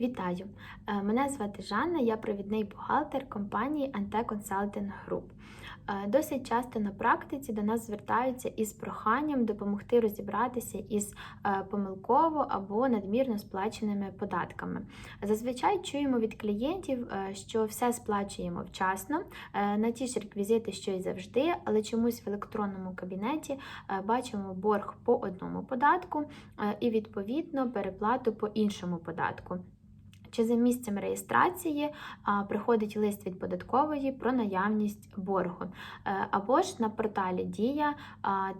Вітаю! Е, Мене звати Жанна, я провідний бухгалтер компанії Ante Consulting Group. Е, Досить часто на практиці до нас звертаються із проханням допомогти розібратися із е, помилково або надмірно сплаченими податками. Зазвичай чуємо від клієнтів, що все сплачуємо вчасно, на ті ж реквізити, що й завжди, але чомусь в електронному кабінеті бачимо борг по одному податку і відповідно переплату по іншому податку. Чи за місцем реєстрації приходить лист від податкової про наявність боргу. Е, Або ж на порталі Дія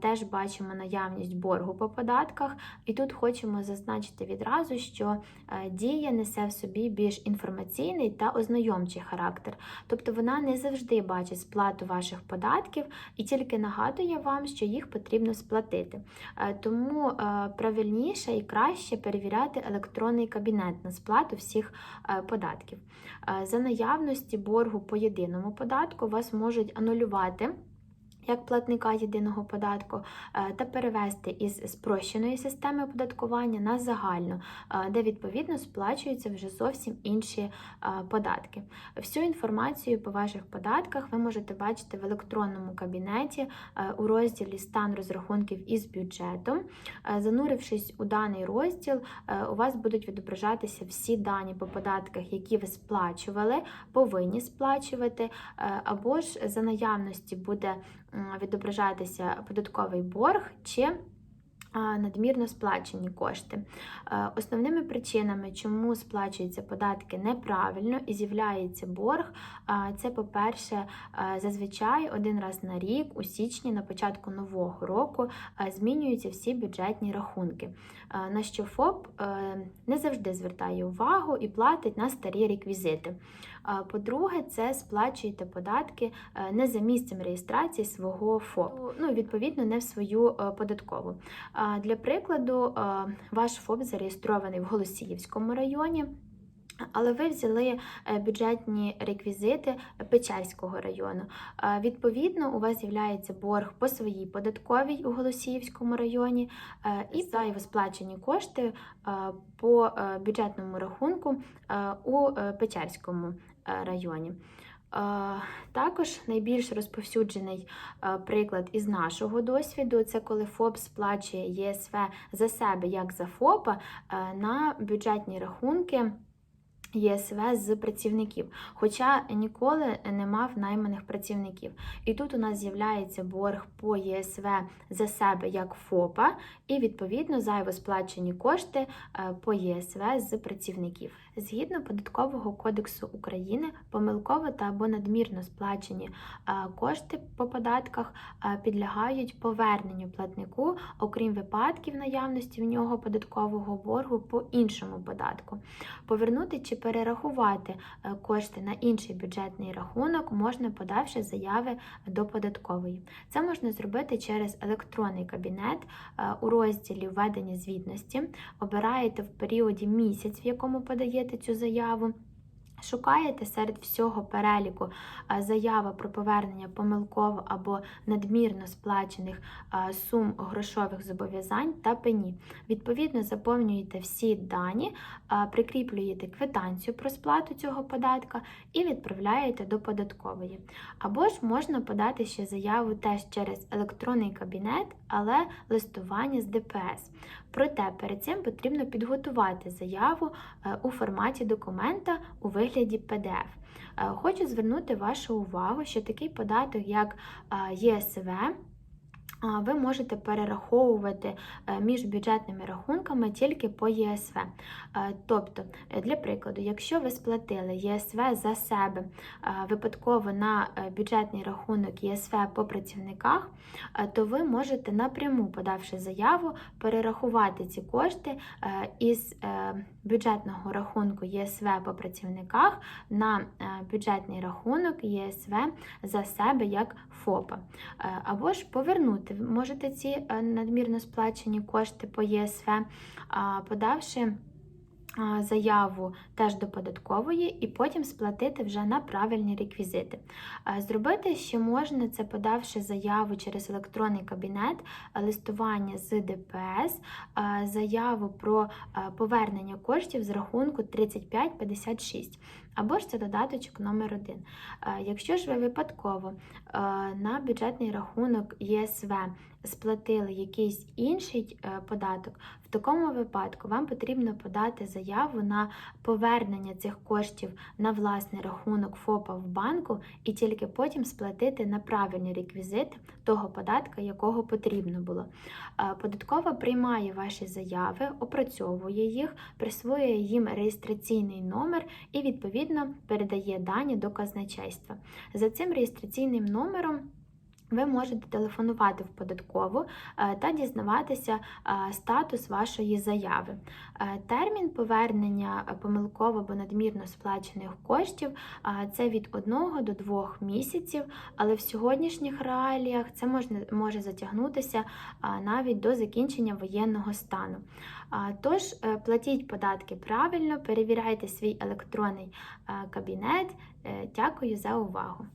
теж бачимо наявність боргу по податках, і тут хочемо зазначити відразу, що е, дія несе в собі більш інформаційний та ознайомчий характер. Тобто вона не завжди бачить сплату ваших податків і тільки нагадує вам, що їх потрібно сплатити. Е, Тому правильніше і краще перевіряти електронний кабінет на сплату всіх е, податків. Е, За наявності боргу по єдиному податку вас можуть анулювати. Як платника єдиного податку е, та перевести із спрощеної системи оподаткування на загальну, е, де відповідно сплачуються вже зовсім інші е, податки. Всю інформацію по ваших податках ви можете бачити в електронному кабінеті у розділі Стан розрахунків із бюджетом. Занурившись у даний розділ, у вас будуть відображатися всі дані по податках, які ви сплачували, повинні сплачувати, або ж за наявності буде відображатися податковий борг чи надмірно сплачені кошти. Е, Основними причинами, чому сплачуються податки неправильно і з'являється борг, це, по-перше, е, зазвичай один раз на рік, у січні, на початку нового року, е, змінюються всі бюджетні рахунки, на що ФОП не завжди звертає увагу і платить на старі реквізити. По-друге, це сплачуєте податки е, не за місцем реєстрації свого ФОП, ну відповідно, не в свою е, податкову. Для прикладу, е, ваш ФОП зареєстрований в Голосіївському районі. Але ви взяли е, бюджетні реквізити Печерського району. Е, Відповідно, у вас з'являється борг по своїй податковій у Голосіївському районі е, і зайво сплачені кошти по бюджетному рахунку у Печерському районі. Також найбільш розповсюджений приклад із нашого досвіду це коли ФОП сплачує ЄСВ за себе як за ФОПа на бюджетні рахунки. ЄСВ з працівників, хоча ніколи не мав найманих працівників. І тут у нас з'являється борг по ЄСВ за себе як ФОПа, і відповідно зайво сплачені кошти е, по ЄСВ з працівників. Згідно податкового кодексу України, помилково та або надмірно сплачені е, кошти по податках е, підлягають поверненню платнику, окрім випадків наявності в нього податкового боргу по іншому податку. Повернути чи перерахувати е, кошти на інший бюджетний рахунок можна подавши заяви до податкової. Це можна зробити через електронний кабінет у розділі введення звітності. Обираєте в періоді місяць, в якому подаєте цю заяву. Шукаєте серед всього переліку е, заява про повернення помилково або надмірно сплачених е, сум грошових зобов'язань та пені. Відповідно, заповнюєте всі дані, е, прикріплюєте квитанцію про сплату цього податка і відправляєте до податкової. Або ж можна подати ще заяву теж через електронний кабінет, але листування з ДПС. Проте перед цим потрібно підготувати заяву у форматі документа у вигляді PDF. Е, Хочу звернути вашу увагу, що такий податок, як е, ЄСВ, ви можете перераховувати е, між бюджетними рахунками тільки по ЄСВ. Е, Тобто, е, для прикладу, якщо ви сплатили ЄСВ за себе випадково на бюджетний рахунок ЄСВ по працівниках, то ви можете напряму, подавши заяву, перерахувати ці кошти із бюджетного рахунку ЄСВ по працівниках на бюджетний рахунок ЄСВ за себе як ФОПа. Або ж повернути можете ці е, надмірно сплачені кошти по ЄСВ, подавши заяву теж до податкової і потім сплатити вже на правильні реквізити. Зробити ще можна це подавши заяву через електронний кабінет, листування з ДПС, заяву про повернення коштів з рахунку 3556. Або ж це додаточок номер 1 Якщо ж ви випадково на бюджетний рахунок ЄСВ сплатили якийсь інший е, податок, в такому випадку вам потрібно подати заяву на повернення цих коштів на власний рахунок ФОПа в банку і тільки потім сплатити на правильні реквізити того податка, якого потрібно було. Е, Податкова приймає ваші заяви, опрацьовує їх, присвоює їм реєстраційний номер і відповідно передає дані до казначейства. За цим реєстраційним номером. Ви можете телефонувати в податкову е, та дізнаватися е, статус вашої заяви. Е, Термін повернення помилково або надмірно сплачених коштів це від 1 до 2 місяців, але в сьогоднішніх реаліях це може затягнутися навіть до закінчення воєнного стану. Тож платіть податки правильно, перевіряйте свій електронний кабінет. Дякую за увагу!